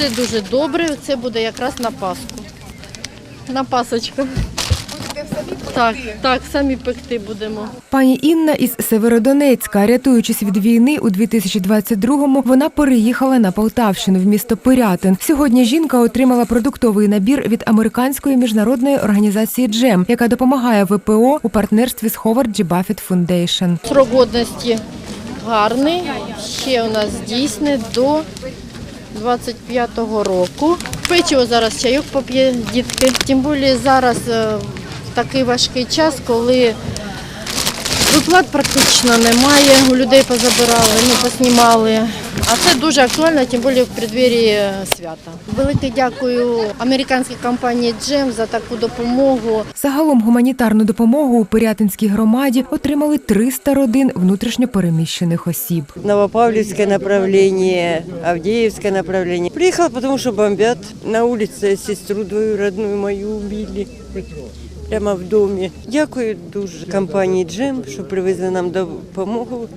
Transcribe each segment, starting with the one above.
Все дуже добре. Це буде якраз на Пасху. На пасочку. Так, так, самі пекти будемо. Пані Інна із Северодонецька, рятуючись від війни у 2022-му, вона переїхала на Полтавщину в місто Пирятин. Сьогодні жінка отримала продуктовий набір від американської міжнародної організації Джем, яка допомагає ВПО у партнерстві з Howard G. Buffett Foundation. Срок годності гарний. Ще у нас дійсне до 25-го року. Печиво зараз чайок поп'є дітки. Тим більше зараз е, в такий важкий час, коли виплат практично немає, у людей позабирали, ну, поснімали. А це дуже актуально, тим більше в преддверії свята. Велике дякую американській компанії Джем за таку допомогу. Загалом гуманітарну допомогу у Пирятинській громаді отримали 300 родин внутрішньопереміщених осіб. Новопавловское направление, Авдеевское направление. Приехала, потому что бомбят. На улице сестру двоюродную мою убили. Прямо в домі. Дякую дуже компанії Джем, що привезли нам допомогу.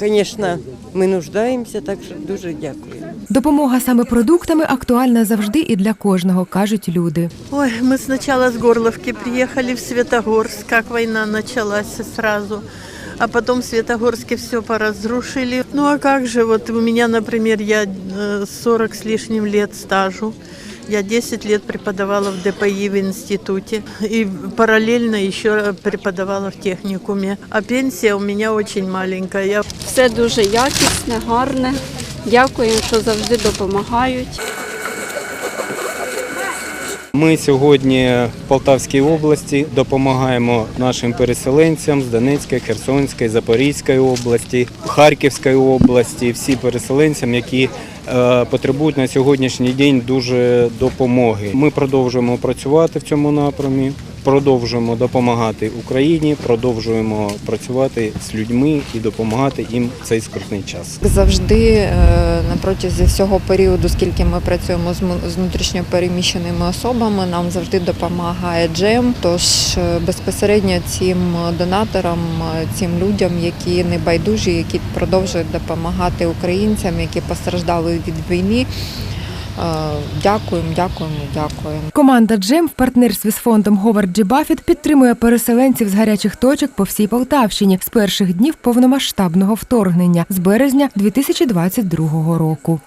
Звісно, ми нуждаємося, так що дуже дякую. Допомога саме продуктами актуальна завжди і для кожного, кажуть люди. Ой, мы сначала с Горловки приехали в Светогорск, как война началась сразу. А потом в Светогорске все поразрушили. Ну а как же, вот у меня, например, я э, 40 с лишним лет стажу. Я 10 лет преподавала в ДПИ в институте и параллельно еще преподавала в техникуме. А пенсия у меня очень маленькая. Я Все дуже якісне, гарне. Дякую, що завжди допомагають. Ми сьогодні в Полтавській області допомагаємо нашим переселенцям з Донецької, Херсонської, Запорізької області, Харківської області, всі переселенцям, які е, потребують на сьогоднішній день дуже допомоги. Ми продовжуємо працювати в цьому напрямі, продовжуємо допомагати Україні, продовжуємо працювати з людьми і допомагати їм в цей скрутний час. Завжди е, на протязі всього періоду, скільки ми працюємо з внутрішньо переміщеними особами, нам завжди допомагає джем. Тож е, безпосередньо цим донаторам, е, цим людям, які не байдужі, які продовжують допомагати українцям, які постраждали від війни. Е, Дякуємо, дякуємо, дякуємо. Команда Джем в партнерстві з фондом Говард Джі Buffett підтримує переселенців з гарячих точок по всій Полтавщині з перших днів повномасштабного вторгнення з березня 2022 року.